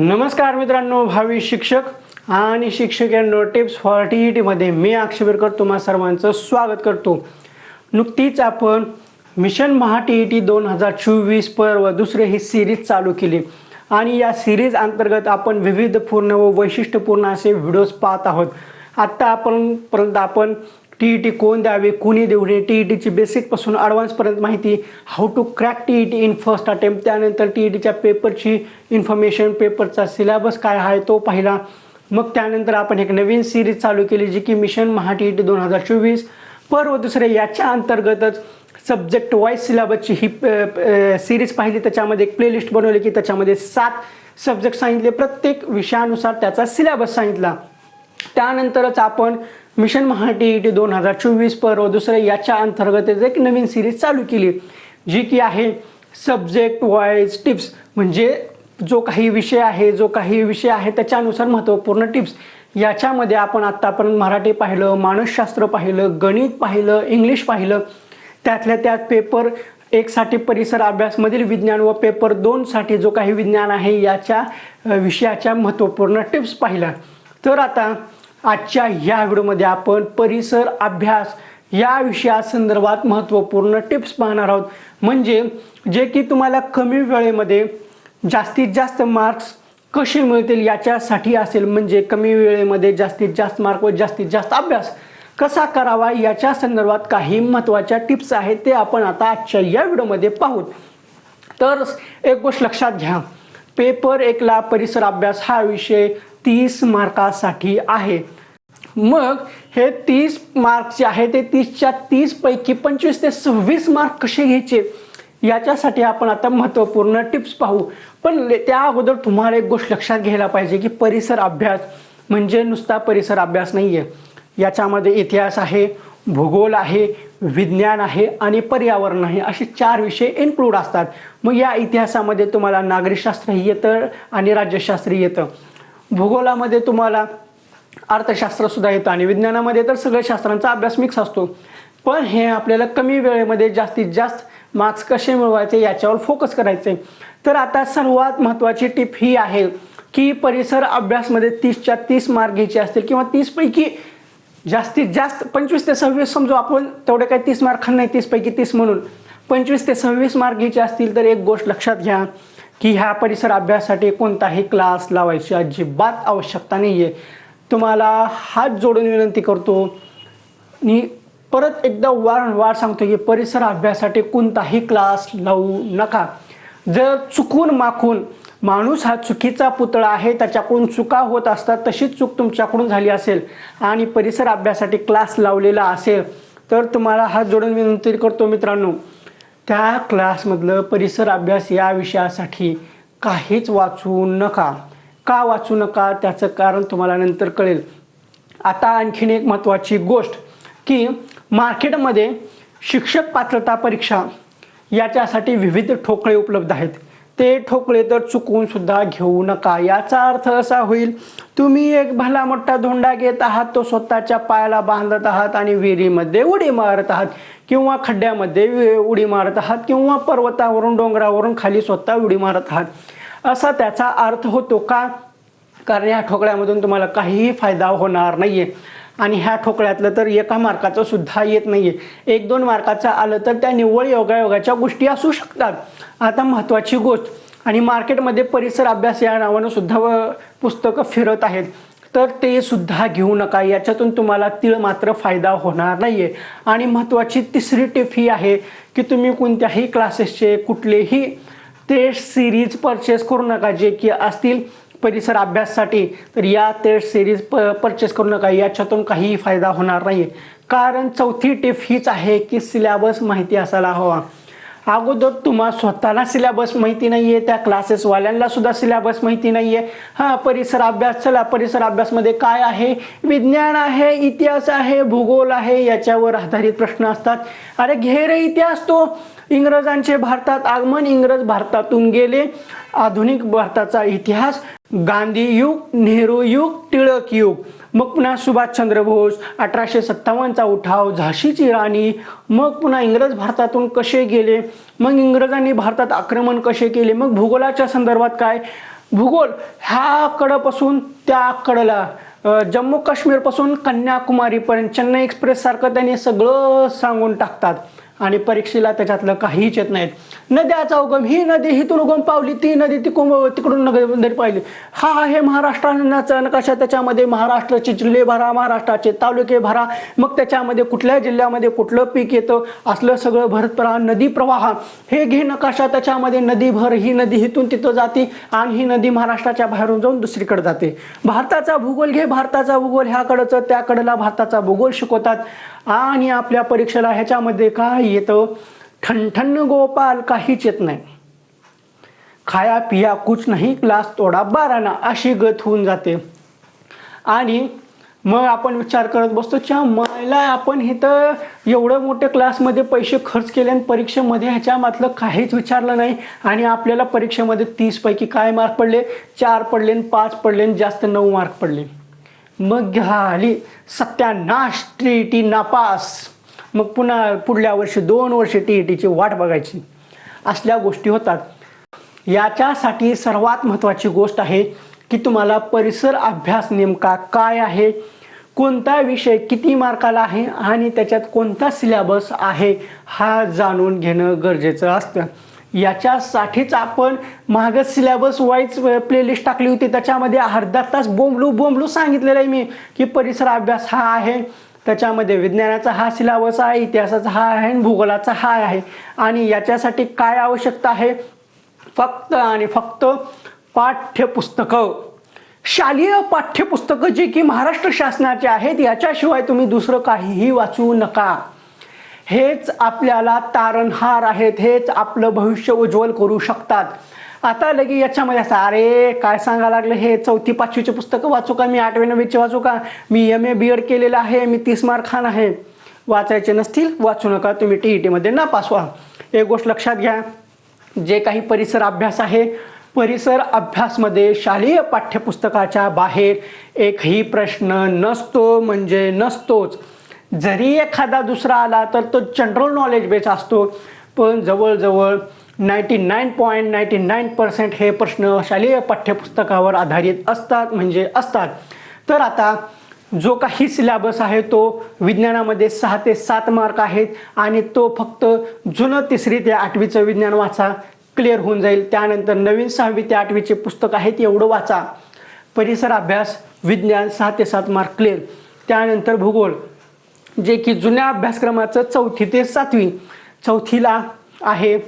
नमस्कार मित्रांनो भावी शिक्षक आणि शिक्षकांनो टिप्स फॉर टी ई टीमध्ये मी अक्षबीरकर तुम्हा सर्वांचं स्वागत करतो. नुकतीच आपण mission Maha T E T दोन हजार चोवीस पर्व दुसरे ही सिरीज चालू केली. आणि या सिरीज अंतर्गत आपण विविधपूर्ण व वैशिष्ट्यपूर्ण असे व्हिडिओज पाहत आहोत. आत्ता आपण पर्यंत आपण टी ई टी कोण द्यावे कोणी देऊ नये टी ई टीची बेसिकपासून ॲडव्हान्सपर्यंत माहिती how to crack T E T in first attempt त्यानंतर टी ई टीच्या पेपरची इन्फॉर्मेशन पेपरचा सिलेबस काय आहे तो पाहिला. मग त्यानंतर आपण एक नवीन सिरीज चालू केली जी की mission Maha T E T दोन हजार चोवीस. पर्व दुसरे याच्या अंतर्गतच सब्जेक्ट वाईज सिलेबसची ही सिरीज पाहिली. त्याच्यामध्ये एक प्लेलिस्ट बनवली की त्याच्यामध्ये सात सब्जेक्ट सांगितले. प्रत्येक विषयानुसार त्याचा सिलेबस सांगितला. त्यानंतरच आपण मिशन महाटी टी टी दोन हजार चोवीस पर्व दुसरे याच्या अंतर्गतच एक नवीन सिरीज चालू केली. जी की आहे सब्जेक्ट वाईज टिप्स म्हणजे जो काही विषय आहे जो काही विषय आहे त्याच्यानुसार महत्त्वपूर्ण टिप्स याच्यामध्ये आपण आत्तापर्यंत मराठी पाहिलं मानसशास्त्र पाहिलं गणित पाहिलं इंग्लिश पाहिलं. त्यातल्या त्यात पेपर एकसाठी परिसर अभ्यासमधील विज्ञान व पेपर दोनसाठी जो काही विज्ञान आहे याच्या विषयाच्या महत्त्वपूर्ण टिप्स पाहिल्या. तर आता आजच्या या व्हिडिओमध्ये आपण परिसर अभ्यास या विषयासंदर्भात महत्त्वपूर्ण टिप्स पाहणार आहोत. म्हणजे जे की तुम्हाला कमी वेळेमध्ये जास्तीत जास्त मार्क्स कसे मिळतील याच्यासाठी असेल. म्हणजे कमी वेळेमध्ये जास्तीत जास्त मार्क व जास्तीत जास्त अभ्यास कसा करावा याच्या संदर्भात काही महत्त्वाच्या टिप्स आहेत ते आपण आता आजच्या या व्हिडिओमध्ये पाहू. तर एक गोष्ट लक्षात घ्या. पेपर एकला परिसर अभ्यास हा विषय तीस मार्कासाठी आहे. मग हे तीस मार्क जे आहे ते तीसच्या तीसपैकी पंचवीस ते सव्वीस मार्क कसे घ्यायचे? याच्यासाठी आपण आता महत्त्वपूर्ण टिप्स पाहू. पण त्या अगोदर तुम्हाला एक गोष्ट लक्षात घ्यायला पाहिजे की परिसर अभ्यास म्हणजे नुसता परिसर अभ्यास नाही आहे याच्यामध्ये इतिहास आहे भूगोल आहे विज्ञान आहे आणि पर्यावरण आहे. असे चार विषय इन्क्लूड असतात. मग या इतिहासामध्ये तुम्हाला नागरिकशास्त्र येतं आणि राज्यशास्त्र येतं. भूगोलामध्ये तुम्हाला अर्थशास्त्रसुद्धा येतं आणि विज्ञानामध्ये तर सगळ्या शास्त्रांचा अभ्यास मिक्स असतो. पण हे आपल्याला कमी वेळेमध्ये जास्तीत जास्त मार्क्स कसे मिळवायचे याच्यावर फोकस करायचे तर आता सर्वात महत्त्वाची टिप ही आहे की परिसर अभ्यासमध्ये तीसच्या तीस मार्क घ्यायचे असतील किंवा तीसपैकी जास्तीत जास्त पंचवीस ते सव्वीस समजू आपण तेवढे काही तीस मार्क नाही तीसपैकी तीस म्हणून. पंचवीस ते सव्वीस मार्क घ्यायचे असतील तर एक गोष्ट लक्षात घ्या. की ह्या परिसर अभ्यासासाठी कोणताही क्लास लावायची अजिबात आवश्यकता नाही आहे तुम्हाला हात जोडून विनंती करतो. आणि परत एकदा वारंवार सांगतो की परिसर अभ्यासासाठी कोणताही क्लास लावू नका. जर चुकून माखून माणूस हा चुकीचा पुतळा आहे त्याच्याकडून चुका होत असतात तशीच चूक तुमच्याकडून झाली असेल आणि परिसर अभ्यासासाठी क्लास लावलेला असेल तर तुम्हाला हात जोडून विनंती करतो मित्रांनो. त्या क्लासमधलं परिसर अभ्यास या विषयासाठी काहीच वाचू नका. का वाचू नका? त्याचं कारण तुम्हाला नंतर कळेल. आता आणखीन एक महत्त्वाची गोष्ट की मार्केटमध्ये शिक्षक पात्रता परीक्षा याच्यासाठी विविध ठोकळे उपलब्ध आहेत. ते ठोकळे तर चुकून सुद्धा घेऊ नका. याचा अर्थ असा होईल तुम्ही एक भला मोठा धोंडा घेत आहात तो स्वतःच्या पायाला बांधत आहात आणि विहिरीमध्ये उडी मारत आहात किंवा खड्ड्यामध्ये उडी मारत आहात किंवा पर्वतावरून डोंगरावरून खाली स्वतः उडी मारत आहात. असा त्याचा अर्थ होतो का? कारण या ठोकळ्यामधून तुम्हाला काहीही फायदा होणार नाही आहे आणि ह्या ठोकळ्यातलं तर एका मार्काचं सुद्धा येत आहे एक दोन मार्काचं आलं तर त्या निव्वळ योगायोगाच्या गोष्टी असू शकतात. आता महत्त्वाची गोष्ट आणि मार्केटमध्ये परिसर अभ्यास या नावानं सुद्धा व- पुस्तकं फिरत आहेत. तर ते सुद्धा घेऊ नका याच्यातून तुम्हाला तीळ मात्र फायदा होणार नाही आहे आणि महत्त्वाची तिसरी टिप ही आहे की तुम्ही कोणत्याही क्लासेसचे कुठलेही ते सिरीज परचेस करू नका जे की असतील परिसर अभ्यासासाठी तर या टेस्ट सिरीज प परचेस करू नका. याच्यातून काहीही फायदा होणार नाही कारण चौथी टिप हीच आहे की सिलेबस माहिती असायला हवा. अगोदर तुम्हा स्वतःला सिलेबस माहिती नाही आहे त्या क्लासेसवाल्यांना सुद्धा सिलेबस माहिती नाही आहे हां परिसर अभ्यास चला परिसर अभ्यासमध्ये काय आहे? विज्ञान आहे इतिहास आहे भूगोल आहे याच्यावर आधारित प्रश्न असतात. अरे घे रे इतिहास तो. इंग्रजांचे भारतात आगमन इंग्रज भारतातून गेले. आधुनिक भारताचा इतिहास गांधी युग नेहरू युग टिळक युग. मग पुन्हा सुभाषचंद्र बोस अठराशे सत्तावन्नचा उठाव झाशीची राणी. मग पुन्हा इंग्रज भारतातून कसे गेले? मग इंग्रजांनी भारतात आक्रमण कसे केले? मग भूगोलाच्या संदर्भात काय? भूगोल ह्या कडपासून त्या कडला. जम्मू काश्मीरपासून कन्याकुमारीपर्यंत चेन्नई एक्सप्रेससारखं त्यांनी सगळं सांगून टाकतात. आणि परीक्षेला त्याच्यातलं काहीच येत नाहीत. नद्याचा उगम ही नदी हिथून उगम पावली ती नदी तिकडून तिकडून नदी पाहिली. हा आहे महाराष्ट्राचा नकाशा त्याच्यामध्ये महाराष्ट्राचे जिल्हे भरा महाराष्ट्राचे तालुके भरा. मग त्याच्यामध्ये कुठल्या जिल्ह्यामध्ये कुठलं पीक येतं? असलं सगळं भरत परा नदी प्रवाह हे घे नकाशा त्याच्यामध्ये नदी भर ही नदी हिथून तिथं जाते आणि ही नदी महाराष्ट्राच्या बाहेरून जाऊन दुसरीकडे जाते. भारताचा भूगोल घे भारताचा भूगोल ह्याकडचं त्याकडला भारताचा भूगोल शिकवतात. आणि आपल्या परीक्षेला ह्याच्यामध्ये काय येतं. ठणठण गोपाल काहीच येत नाही. खाया पिया कुछ नाही क्लास तोडा बाराना अशी गत होऊन जाते. आणि मग आपण विचार करत बसतो च्या मला आपण हे तर एवढं मोठ्या क्लासमध्ये पैसे खर्च केले आणि परीक्षेमध्ये ह्याच्यामधलं काहीच विचारलं नाही आणि आपल्याला परीक्षेमध्ये तीसपैकी काय मार्क पडले? चार पडले आणि पाच पडले आणि जास्त नऊ मार्क पडले. मग झाली सत्यानाश टी नापास. मग पुन्हा पुढल्या वर्षी दोन वर्षे टी ई टीची वाट बघायची. असल्या गोष्टी होतात. याच्यासाठी सर्वात महत्त्वाची गोष्ट आहे की तुम्हाला परिसर अभ्यास नेमका काय आहे? कोणता विषय किती मार्काला आहे? आणि त्याच्यात कोणता सिलेबस आहे? हा जाणून घेणं गरजेचं असतं. याच्यासाठीच आपण मागं सिलेबस वाईज प्लेलिस्ट टाकली होती. त्याच्यामध्ये अर्धा तास बोंबलू बोंबलू सांगितलेलं आहे मी की परिसर अभ्यास हा आहे. त्याच्यामध्ये विज्ञानाचा हा सिलाबस आहे इतिहासाचा हा आहे आणि भूगोलाचा हा आहे. आणि याच्यासाठी काय आवश्यकता आहे? फक्त आणि फक्त पाठ्यपुस्तकं. शालेय पाठ्यपुस्तकं जे की महाराष्ट्र शासनाचे आहेत याच्याशिवाय तुम्ही दुसरं काहीही वाचू नका. हेच आपल्याला तारणहार आहेत हेच आपलं भविष्य उज्ज्वल करू शकतात. आता लगे याच्यामध्ये असं अरे काय सांगायला लागलं हे? चौथी पाचवीचे पुस्तकं वाचू का? मी आठवी नववीचे वाचू का? मी एम ए बी एड केलेलं आहे मी तीस मार्क खान आहे. वाचायचे नसतील वाचू नका. तुम्ही टी ई टीमध्ये नापास व्हा. एक गोष्ट लक्षात घ्या. जे काही परिसर अभ्यास आहे परिसर अभ्यासमध्ये शालेय पाठ्यपुस्तकाच्या बाहेर एकही प्रश्न नसतो म्हणजे नसतोच. जरी एखादा दुसरा आला तर तो जनरल नॉलेज बेस असतो. पण जवळजवळ ninety nine point ninety nine percent हे प्रश्न शालेय पाठ्यपुस्तकावर आधारित असतात म्हणजे असतात. तर आता जो काही सिलेबस आहे तो विज्ञानामध्ये सहा ते सात मार्क आहेत आणि तो फक्त जुनं तिसरी ते आठवीचं विज्ञान वाचा क्लिअर होऊन जाईल. त्यानंतर नवीन सहावी ते आठवीचे पुस्तक आहेत एवढं वाचा. परिसर अभ्यास विज्ञान सहा ते सात मार्क क्लिअर त्यानंतर भूगोल जे की जुन्या अभ्यासक्रमाचं चौथी ते सातवी चौथीला आहे.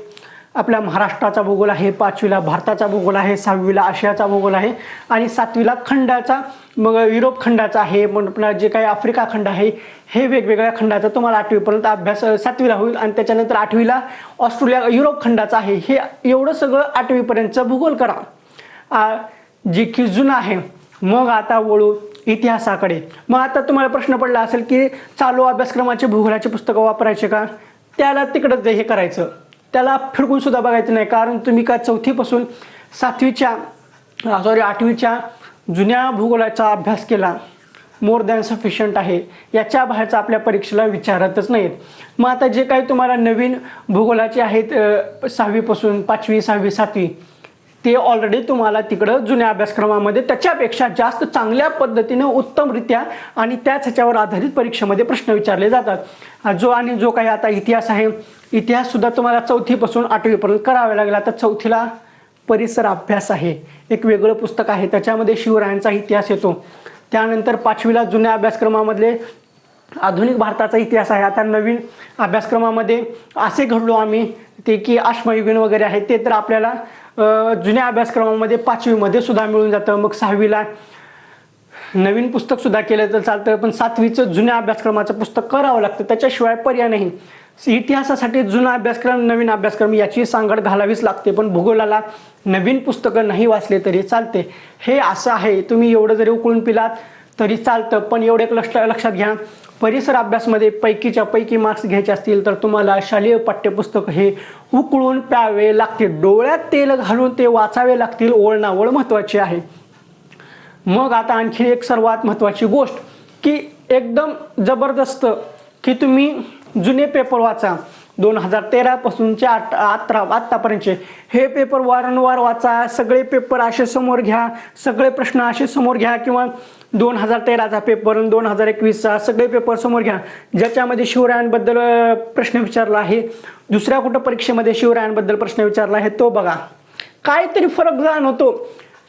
आपल्या महाराष्ट्राचा भूगोल आहे पाचवीला भारताचा भूगोल आहे सहावीला आशियाचा भूगोल आहे आणि सातवीला खंडाचा मग युरोप खंडाचा आहे मग पुन्हा जे काही आफ्रिका खंड आहे हे वेगवेगळ्या खंडाचा तुम्हाला आठवीपर्यंत अभ्यास सातवीला होईल आणि त्याच्यानंतर आठवीला ऑस्ट्रेलिया युरोप खंडाचा आहे. हे एवढं सगळं आठवीपर्यंतचं भूगोल करा. आ, जे की जुनं आहे. मग आता वळू इतिहासाकडे. मग आता तुम्हाला प्रश्न पडला असेल की चालू अभ्यासक्रमाचे भूगोलाचे पुस्तकं वापरायचे का? त्याला तिकडंच हे करायचं. त्याला फिरकून सुद्धा बघायचं नाही. कारण तुम्ही का चौथीपासून सातवीच्या सॉरी आठवीच्या जुन्या भूगोलाचा अभ्यास केला मोर दॅन सफिशियंट आहे याच्या बाहेरचा आपल्या परीक्षेला विचारतच नाहीत. मग आता जे काही तुम्हाला नवीन भूगोलाचे आहेत सहावीपासून पाचवी सहावी सातवी ते ऑलरेडी तुम्हाला तिकडं जुन्या अभ्यासक्रमामध्ये त्याच्यापेक्षा जास्त चांगल्या पद्धतीने उत्तमरित्या आणि त्याच ह्याच्यावर आधारित परीक्षेमध्ये प्रश्न विचारले जातात. जो आणि जो काही आता इतिहास आहे इतिहाससुद्धा तुम्हाला चौथीपासून आठवीपर्यंत करावे लागेल. आता चौथीला परिसर अभ्यास आहे. एक वेगळं पुस्तक आहे. त्याच्यामध्ये शिवरायांचा इतिहास येतो. त्यानंतर पाचवीला जुन्या अभ्यासक्रमामधले आधुनिक भारताचा इतिहास आहे. आता नवीन अभ्यासक्रमामध्ये असे घडलो आम्ही ते की आश्मयुगीन वगैरे आहे ते तर आपल्याला जुन्या अभ्यासक्रमामध्ये पाचवीमध्ये सुद्धा मिळून जातं. मग सहावीला नवीन पुस्तक सुद्धा केलं तर चालतं पण सातवीचं जुन्या अभ्यासक्रमाचं पुस्तक करावं लागतं. त्याच्याशिवाय पर्याय नाही. इतिहासासाठी जुना अभ्यासक्रम नवीन अभ्यासक्रम याची सांगड घालावीच लागते पण भूगोलाला नवीन पुस्तकं नाही वाचले तरी चालते. हे असं आहे. तुम्ही एवढं जरी उकळून पिलात तरी चालतं पण एवढं एक लक्ष लक्षात घ्या. परिसर अभ्यासमध्ये पैकीच्या पैकी मार्क्स घ्यायचे असतील तर तुम्हाला शालेय पाठ्यपुस्तक हे उकळून प्यावे लागतील डोळ्यात तेल घालून ते वाचावे लागतील. ओळणावळ महत्त्वाची आहे. मग आता आणखी एक सर्वात महत्त्वाची गोष्ट की एकदम जबरदस्त की तुम्ही जुने पेपर वाचा. दोन हजार तेरापासूनचे आठ अठरा आत्तापर्यंतचे. हे पेपर वारंवार वाचा. सगळे पेपर असे समोर घ्या. सगळे प्रश्न असे समोर घ्या किंवा दोन हजार तेराचा पेपर आणि दोन हजार एकवीसचा सगळे पेपर समोर घ्या. ज्याच्यामध्ये शिवरायांबद्दल प्रश्न विचारला आहे. दुसऱ्या कुठं परीक्षेमध्ये शिवरायांबद्दल प्रश्न विचारला आहे तो बघा. काहीतरी फरक जाणवतो.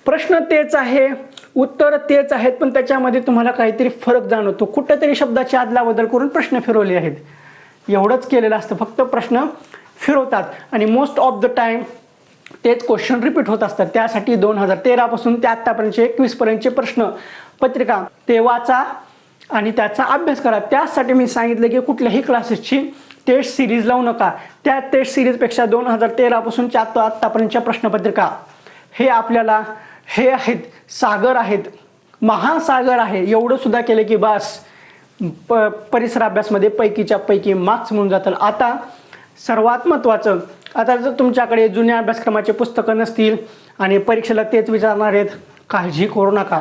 प्रश्न तेच आहे उत्तर तेच आहेत पण त्याच्यामध्ये तुम्हाला काहीतरी फरक जाणवतो. कुठेतरी शब्दाची आदला बदल करून प्रश्न फिरवले आहेत. एवढंच केलेलं असतं. फक्त प्रश्न फिरवतात. आणि मोस्ट ऑफ द टाईम तेच क्वेश्चन रिपीट होत असतात. त्यासाठी दोन हजार तेरापासून ते आत्तापर्यंतचे एकवीसपर्यंतचे प्रश्न पत्रिका ते वाचा आणि त्याचा अभ्यास करा. त्यासाठी मी सांगितलं की कुठल्याही क्लासेसची टेस्ट सिरीज लावू नका. त्या टेस्ट सिरीजपेक्षा दोन हजार तेरापासूनच्या आत्ता आत्तापर्यंतच्या प्रश्नपत्रिका हे आपल्याला हे आहेत. सागर आहेत. महासागर आहे. एवढं सुद्धा केलं की बस. प परिसर अभ्यासमध्ये पैकीच्या पैकी मार्क्स म्हणून जातात आता सर्वात महत्त्वाचं आता जर तुमच्याकडे जुन्या अभ्यासक्रमाचे पुस्तकं नसतील आणि परीक्षेला तेच विचारणार आहेत काळजी करू नका.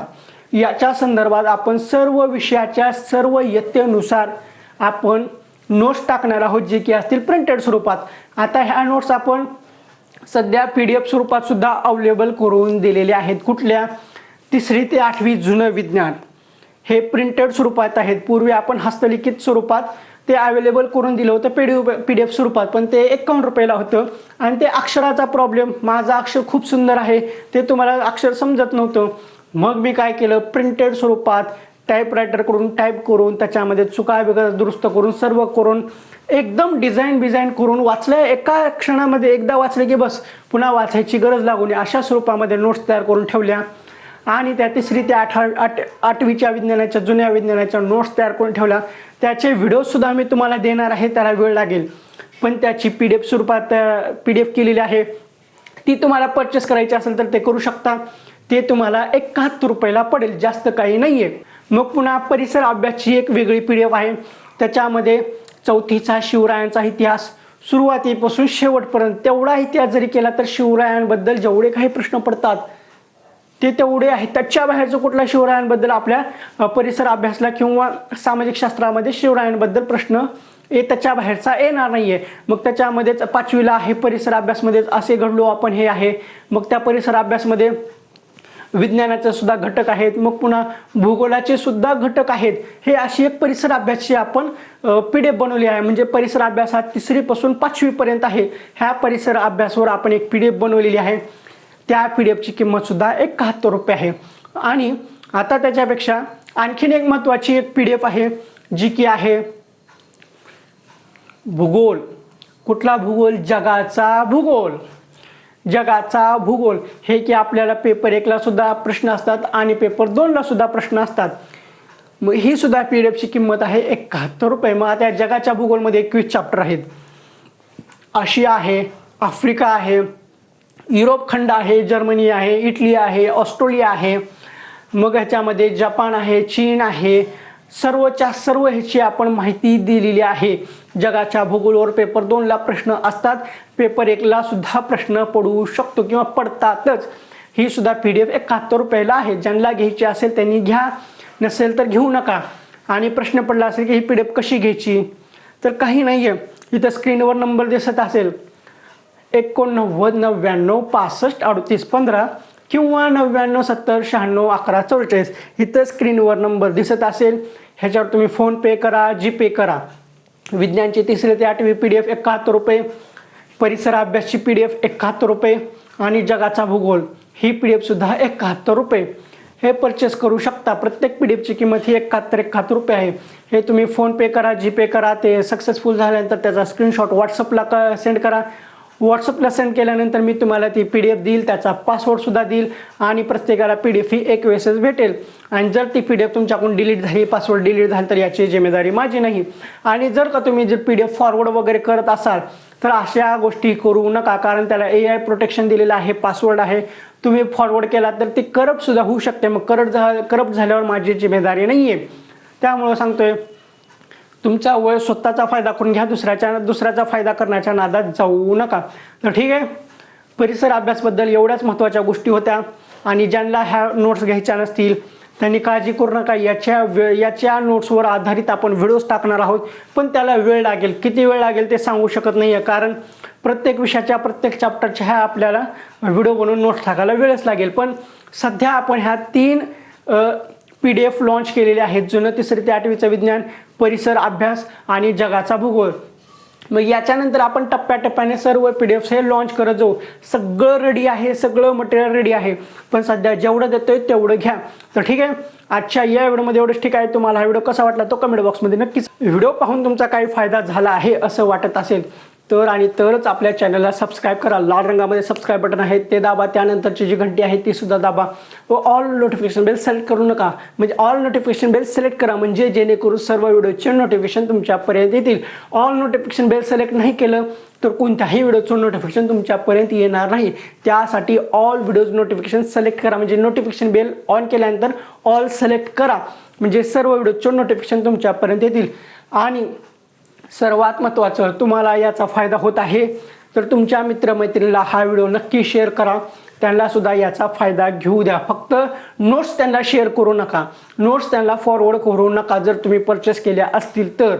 याच्या संदर्भात आपण सर्व विषयाच्या सर्व यत्तेनुसार आपण नोट्स टाकणार आहोत जे की असतील प्रिंटेड स्वरूपात. आता ह्या नोट्स आपण सध्या पी डी एफ स्वरूपात सुद्धा अवेलेबल करून दिलेले आहेत. कुठल्या? तिसरी ते आठवी जुनं विज्ञान. हे प्रिंटेड स्वरूपात आहेत. पूर्वी आपण हस्तलिखित स्वरूपात ते अवेलेबल करून दिलं होतं P D P D F स्वरूपात. पण ते एकावन्न रुपयाला होतं. आणि ते अक्षराचा प्रॉब्लेम माझं अक्षर खूप सुंदर आहे ते तुम्हाला अक्षर समजत नव्हतं. मग मी काय केलं? प्रिंटेड स्वरूपात टाईपरायटरकडून टाईप करून त्याच्यामध्ये चुका वगैरे दुरुस्त करून सर्व करून एकदम डिझाईन बिझाईन करून वाचलं एका क्षणामध्ये एकदा वाचले की बस पुन्हा वाचायची गरज लागू नये. अशा स्वरूपामध्ये नोट्स तयार करून ठेवल्या. आणि त्या तिसरी त्या आठ आठ आठवीच्या विज्ञानाच्या जुन्या विज्ञानाच्या नोट्स तयार करून ठेवल्या. त्याचे व्हिडिओसुद्धा मी तुम्हाला देणार आहे त्याला वेळ लागेल. पण त्याची पी डी एफ स्वरूपात पी डी एफ केलेली आहे. ती तुम्हाला परचेस करायची असेल तर ते करू शकता. ते तुम्हाला एकाहत्तर रुपयाला पडेल जास्त काही नाही आहे मग पुन्हा परिसर अभ्यासची एक वेगळी पी डी एफ आहे. त्याच्यामध्ये चौथीचा शिवरायांचा इतिहास सुरुवातीपासून शेवटपर्यंत तेवढा इतिहास जरी केला तर शिवरायांबद्दल जेवढे काही प्रश्न पडतात ते तेवढे आहेत. त्याच्या बाहेरचं कुठल्या शिवरायांबद्दल आपल्या परिसर अभ्यासला किंवा सामाजिक शास्त्रामध्ये शिवरायांबद्दल प्रश्न हे त्याच्या बाहेरचा येणार नाहीये. मग त्याच्यामध्येच पाचवीला आहे परिसर अभ्यासमध्येच असे घडलो आपण हे आहे. मग त्या परिसर अभ्यासमध्ये विज्ञानाचे सुद्धा घटक आहेत. मग पुन्हा भूगोलाचे सुद्धा घटक आहेत. हे अशी एक परिसर अभ्यासची आपण पिढे बनवली आहे. म्हणजे परिसर अभ्यास हा तिसरीपासून पाचवीपर्यंत आहे. ह्या परिसर अभ्यासावर आपण एक पिढी बनवलेली आहे. त्या पी डी एफची किंमतसुद्धा एकाहत्तर रुपये आहे. आणि आता त्याच्यापेक्षा आणखीन एक महत्त्वाची एक पी डी एफ आहे जी की आहे भूगोल. कुठला भूगोल? जगाचा भूगोल. जगाचा भूगोल. हे की आपल्याला पेपर एकला सुद्धा प्रश्न असतात आणि पेपर दोनला सुद्धा प्रश्न असतात. मग ही सुद्धा पी डी एफची किंमत आहे एकाहत्तर रुपये. मग आता जगाच्या भूगोलमध्ये एकवीस चॅप्टर आहेत. आशिया आहे आफ्रिका आहे युरोप खंड आहे जर्मनी आहे इटली आहे ऑस्ट्रेलिया आहे मग ह्याच्यामध्ये जपान आहे चीन आहे. सर्वच्या सर्व ह्याची आपण माहिती दिलेली आहे. जगाच्या भूगोलवर पेपर दोनला प्रश्न असतात. पेपर एकला सुद्धा प्रश्न पडू शकतो किंवा पडतातच. ही सुद्धा पी डी एफ एकाहत्तर रुपयाला आहे. ज्यांना घ्यायची असेल त्यांनी घ्या. नसेल तर घेऊ नका. आणि प्रश्न पडला असेल की ही पी डी एफ कशी घ्यायची? तर काही नाही आहे इथं स्क्रीनवर नंबर दिसत असेल. एकोणनव्वद नव्याण्णव पासष्ट अडतीस पंधरा किंवा नव्याण्णव सत्तर शहाण्णव अकरा चौवेचाळीस इथं स्क्रीनवर नंबर दिसत असेल. ह्याच्यावर तुम्ही फोनपे करा जी पे करा. विज्ञानची तिसरी ते आठवी पी डी एफ एकाहत्तर रुपये. परिसर अभ्यासची पी डी एफ एकाहत्तर रुपये. आणि जगाचा भूगोल ही पी डी एफसुद्धा एकाहत्तर रुपये. हे परचेस करू शकता. प्रत्येक पी डी एफची किंमत ही एकाहत्तर एकाहत्तर रुपये आहे. हे तुम्ही फोनपे करा जी पे करा. ते सक्सेसफुल झाल्यानंतर त्याचा स्क्रीनशॉट व्हॉट्सअपला क सेंड करा. व्हॉट्सअपला सेंड केल्यानंतर मी तुम्हाला ती पी डी एफ देईल त्याचा पासवर्डसुद्धा देईल आणि प्रत्येकाला पी डी एफ ही एक वेळेसच भेटेल. आणि जर ती पी डी एफ तुमच्याकडून डिलीट झाली पासवर्ड डिलीट झाली तर याची जिम्मेदारी माझी नाही. आणि जर का तुम्ही जर पी डी एफ फॉरवर्ड वगैरे करत असाल तर अशा गोष्टी करू नका कारण त्याला ए आय प्रोटेक्शन दिलेलं आहे पासवर्ड आहे. तुम्ही फॉरवर्ड केला तर ती करप्टसुद्धा होऊ शकते. मग करप्ट झा करप्ट झाल्यावर माझी जिम्मेदारी नाही आहे त्यामुळं सांगतोय तुमचा वय स्वतःचा फायदा करून घ्या दुसऱ्याच्या दुसऱ्याचा फायदा करण्याच्या नादात जाऊ नका. तर ठीक आहे. परिसर अभ्यासबद्दल एवढ्याच महत्त्वाच्या गोष्टी होत्या. आणि ज्यांना ह्या नोट्स घ्यायच्या नसतील त्यांनी काळजी करू नका. याच्या वे याच्या नोट्सवर आधारित आपण व्हिडिओज टाकणार आहोत. पण त्याला वेळ लागेल. किती वेळ लागेल ते सांगू शकत नाही आहे कारण प्रत्येक विषयाच्या प्रत्येक चॅप्टरच्या ह्या आपल्याला व्हिडिओ बनवून नोट्स टाकायला वेळच लागेल. पण सध्या आपण ह्या तीन पी डी एफ लॉन्च केलेले आहेत जुनं तिसरी ते आठवीचं विज्ञान परिसर अभ्यास आणि जगाचा भूगोल. मग याच्यानंतर आपण टप्प्याटप्प्याने सर्व पी डी एफ्स हे लॉन्च करत जाऊ. सगळं रेडी आहे सगळं मटेरियल रेडी आहे. पण सध्या जेवढं देतोय तेवढं घ्या. तर ठीक आहे? आजच्या या व्हिडिओमध्ये एवढंच ठीक आहे. तुम्हाला हा व्हिडिओ कसा वाटला तो कमेंट बॉक्समध्ये नक्कीच व्हिडिओ पाहून तुमचा काही फायदा झाला आहे असं वाटत असेल तर आणि तरच आपल्या चॅनलला सबस्क्राईब करा. लाल रंगामध्ये सबस्क्राईब बटन आहे ते दाबा. त्यानंतरची जी घंटी आहे ती सुद्धा दाबा. व ऑल नोटिफिकेशन बेल सिलेक्ट करू नका. म्हणजे ऑल नोटिफिकेशन बेल सिलेक्ट करा. म्हणजे जेणेकरून सर्व व्हिडिओचे नोटिफिकेशन तुमच्यापर्यंत येतील. ऑल नोटिफिकेशन बेल सिलेक्ट नाही केलं तर कोणत्याही व्हिडिओचं नोटिफिकेशन तुमच्यापर्यंत येणार नाही. त्यासाठी ऑल व्हिडिओज नोटिफिकेशन सिलेक्ट करा. म्हणजे नोटिफिकेशन बेल ऑन केल्यानंतर ऑल सिलेक्ट करा. म्हणजे सर्व व्हिडिओचे नोटिफिकेशन तुमच्यापर्यंत येतील. आणि सर्वात महत्त्वाचं तुम्हाला याचा फायदा होत आहे. तर तुमच्या मित्रमैत्रिणीला हा व्हिडिओ नक्की शेअर करा. त्यांना सुद्धा याचा फायदा घेऊ द्या. फक्त नोट्स त्यांना शेअर करू नका. नोट्स त्यांना फॉरवर्ड करू नका. जर तुम्ही परचेस केल्या असतील तर.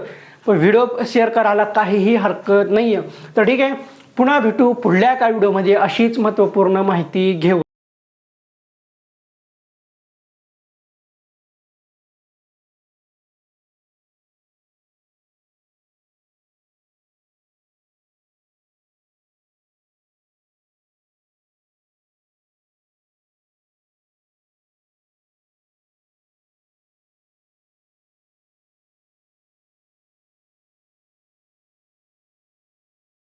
व्हिडिओ शेअर करायला काहीही हरकत नाही आहे तर ठीक आहे. पुन्हा भेटू पुढल्या काय व्हिडिओमध्ये अशीच महत्त्वपूर्ण माहिती घेऊ